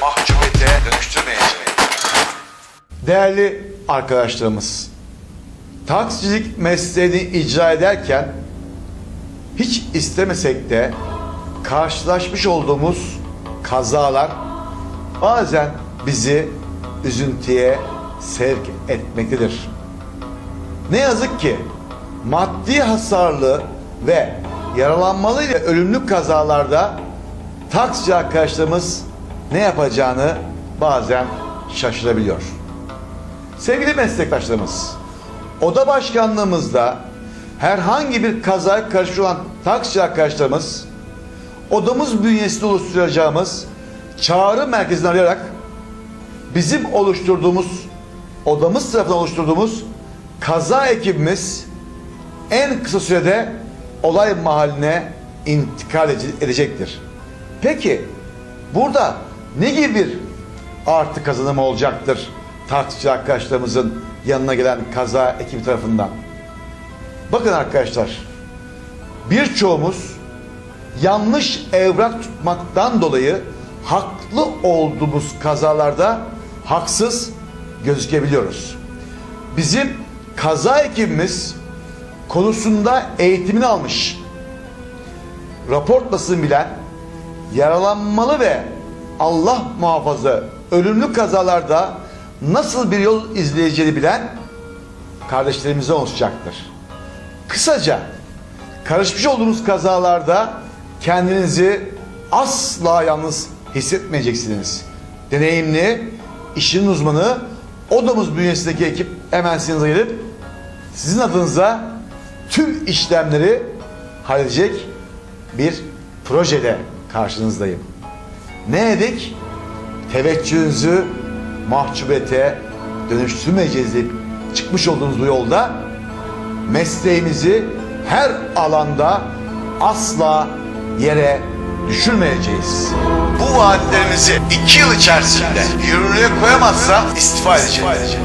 mahcubiyete dönüştürmeyeceğiz. Değerli arkadaşlarımız, taksicilik mesleğini icra ederken hiç istemesek de karşılaşmış olduğumuz kazalar bazen bizi üzüntüye sevk etmektedir. Ne yazık ki maddi hasarlı ve yaralanmalı ile ölümlü kazalarda taksici arkadaşlarımız ne yapacağını bazen şaşırabiliyor. Sevgili meslektaşlarımız, oda başkanlığımızda herhangi bir kazaya karşı olan taksici arkadaşlarımız, odamız bünyesinde oluşturacağımız çağrı merkezini arayarak bizim oluşturduğumuz, odamız tarafından oluşturduğumuz kaza ekibimiz en kısa sürede olay mahalline intikal ede- edecektir. Peki burada ne gibi bir artı kazanımı olacaktır taksici arkadaşlarımızın yanına gelen kaza ekibi tarafından? Bakın arkadaşlar birçoğumuz yanlış evrak tutmaktan dolayı haklı olduğumuz kazalarda haksız gözükebiliyoruz. Bizim kaza ekibimiz konusunda eğitimini almış, raportmasını bilen, yaralanmalı ve Allah muhafaza ölümlü kazalarda nasıl bir yol izleyeceğini bilen kardeşlerimize oluşacaktır. Kısaca karışmış olduğunuz kazalarda kendinizi asla yalnız hissetmeyeceksiniz. Deneyimli, işin uzmanı, odamız bünyesindeki ekip hemen sizin gelip sizin adınıza tüm işlemleri halledecek bir projede karşınızdayım. Ne dedik? Teveccühünüzü mahcubiyete dönüştürmeyeceğiz deyip çıkmış olduğunuz bu yolda mesleğimizi her alanda asla yere düşürmeyeceğiz. Bu vaatlerimizi iki yıl içerisinde yürürlüğe koyamazsa istifa edeceğiz.